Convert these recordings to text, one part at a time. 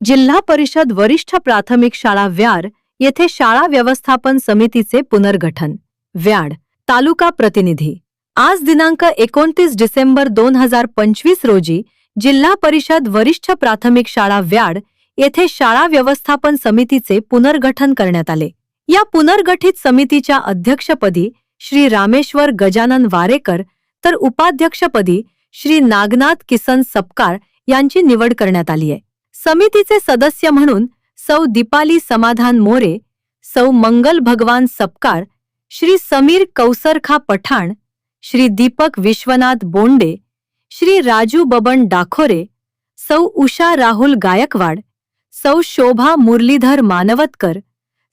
जिल्हा परिषद वरिष्ठ प्राथमिक शाळा व्याड येथे शाळा व्यवस्थापन समितीचे पुनर्गठन. व्याड तालुका प्रतिनिधी. आज दिनांक एकोणतीस डिसेंबर दोन हजार पंचवीस रोजी जिल्हा परिषद वरिष्ठ प्राथमिक शाळा व्याड येथे शाळा व्यवस्थापन समितीचे पुनर्गठन करण्यात आले. या पुनर्गठित समितीच्या अध्यक्षपदी श्री रामेश्वर गजानन वारेकर तर उपाध्यक्षपदी श्री नागनाथ किसन सपकाळ यांची निवड करण्यात आली आहे समितीचे सदस्य म्हणून सौ दीपाली समाधान मोरे सौ मंगल भगवान सपकाळ श्री समीर कौसरखा पठाण श्री दीपक विश्वनाथ बोंडे श्री राजू बबन डाखोरे सौ उषा राहुल गायकवाड सौ शोभा मुरलीधर मानवतकर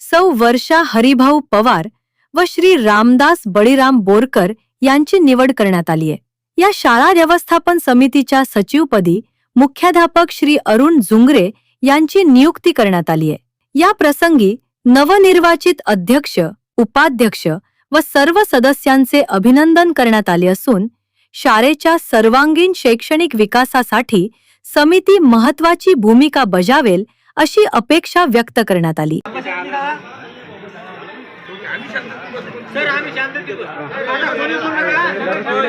सौ वर्षा हरिभाऊ पवार व श्री रामदास बळीराम बोरकर यांची निवड करण्यात आली आहे या शाळा व्यवस्थापन समितीच्या सचिवपदी मुख्याध्यापक श्री अरुण जुंगरे यांची नियुक्ती करण्यात आली आहे. या प्रसंगी नवनिर्वाचित अध्यक्ष उपाध्यक्ष व सर्व सदस्यांचे अभिनंदन करण्यात आले असून शाळेच्या सर्वांगीण शैक्षणिक विकासासाठी समिती महत्वाची भूमिका बजावेल अशी अपेक्षा व्यक्त करण्यात आली. सर आम्ही शांततेत.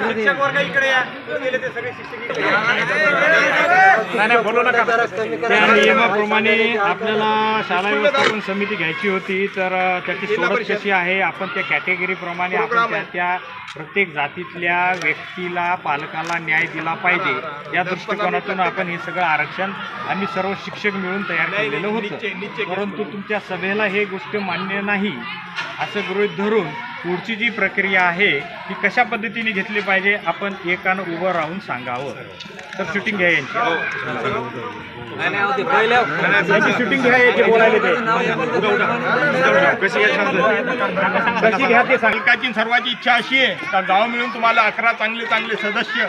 शिक्षक वर्ग इकडे या. गेले ते सगळे शिक्षक इकडे. या. नाही बोलू नका. त्या नियमाप्रमाणे आपल्याला शाळा व्यवस्थापन समिती घ्यायची होती तर त्याची सोडत कशी आहे? आपण त्या कॅटेगरीप्रमाणे आपण त्या त्या प्रत्येक जातीतल्या व्यक्तीला पालकाला न्याय दिला पाहिजे. या दृष्टिकोनातून आपण हे सगळं आरक्षण आम्ही सर्व शिक्षक मिळून तयार केलेलं होतं. परंतु तुमच्या सभेला हे गोष्ट मान्य नाही असं गृहीत धरून पुढची जी प्रक्रिया आहे ती कशा पद्धतीने घेतली पाहिजे? आपण एकानं उभं राहून सांगावं. तर शूटिंग घ्या यांची. शूटिंग घ्या याची बोलायला. कशी घ्या ते सर्वांची इच्छा अशी आहे का गाव मिळून तुम्हाला अकरा चांगले चांगले सदस्य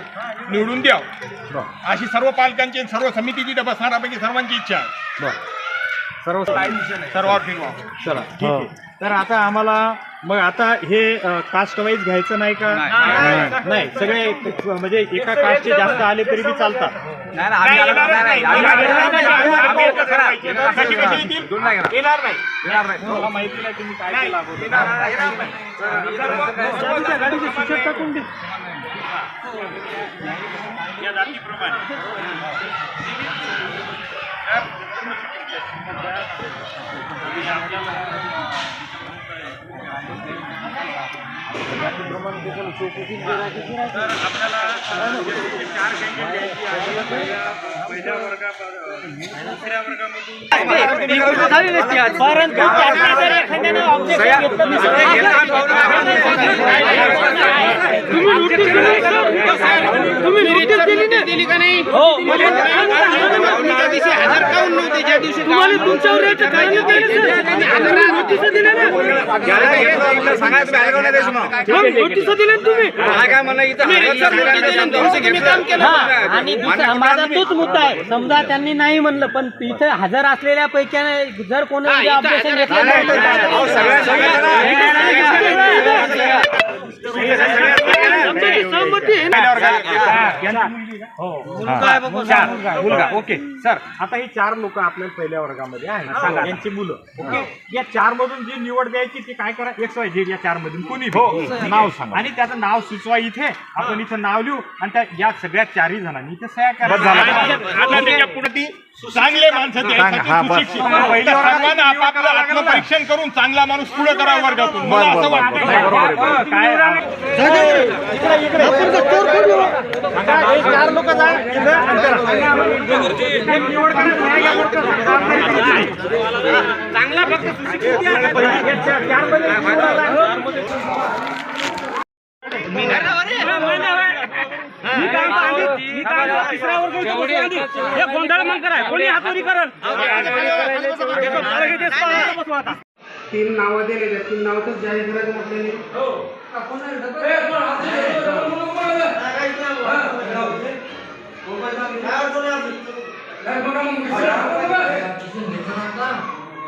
निवडून द्या अशी सर्व पालकांची सर्व समितीची इथं बसणाऱ्यापैकी सर्वांची इच्छा आहे. सर्व सर्वात चला. ठीक आहे. तर आता आम्हाला मग आता हे कास्ट वाईज घ्यायचं नाही का? नाही. सगळे म्हणजे एका कास्टचे जास्त आले तरी बी चालतात. मला माहिती नाही तुम्ही काय केलं. सर्व- सर्व- या जातीप्रमाणे तर आपल्याला चार कॅन्डिडेट घ्यायची आहे पहिल्या पहिल्या वर्गापासून दुसऱ्या वर्गामधून तुम्ही नोटीस दिली का नाही? हजर काऊन नव्हते ज्या दिवशी तुमच्यावर आणि माझा तोच मुद्दा आहे. समजा त्यांनी नाही म्हणलं पण इथे हजर असलेल्या पैकी जर कोणी ऑब्जेक्शन हजर आमच्याची सहमती आहे ना. चार मुलगा ओके सर. आता हे चार लोक आपल्या पहिल्या वर्गामध्ये आहेत. यांची मुलं. ओके. या चार मधून जी निवड द्यायची ती काय करा? एक्स वाय झेड या चार मधून कोणी बी. नाव सांगा. आणि त्याचं नाव सुचवा इथे. आपण इथं नाव लिहू आणि त्या या सगळ्या चारही जणांनी इथे सह्या करा. आता त्याच्या पुढे ती चांगले माणसं द्यायसाठी हा, बस. सुशिक्षित. तर सर्वांना आपापलं आत्मपरीक्षण करून चांगला माणूस पुढे करा वर्गातून. मला असं वाटतं. काय? चार लोक जा. चांगला फक्त. हे गोंधळ मग करा. कोणी हातोरी तीन नावं दिलेली. तीन नावं जाहीर करायचं म्हटलेली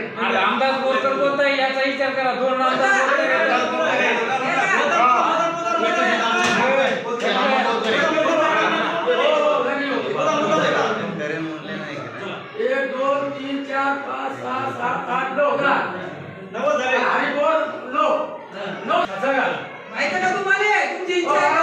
आमदार आहे याचा विचार करा दोन एक दोन तीन चार पाच सहा सात आठ नऊ नऊ बोल नऊ नऊ का तुम्हाला तुमची इच्छा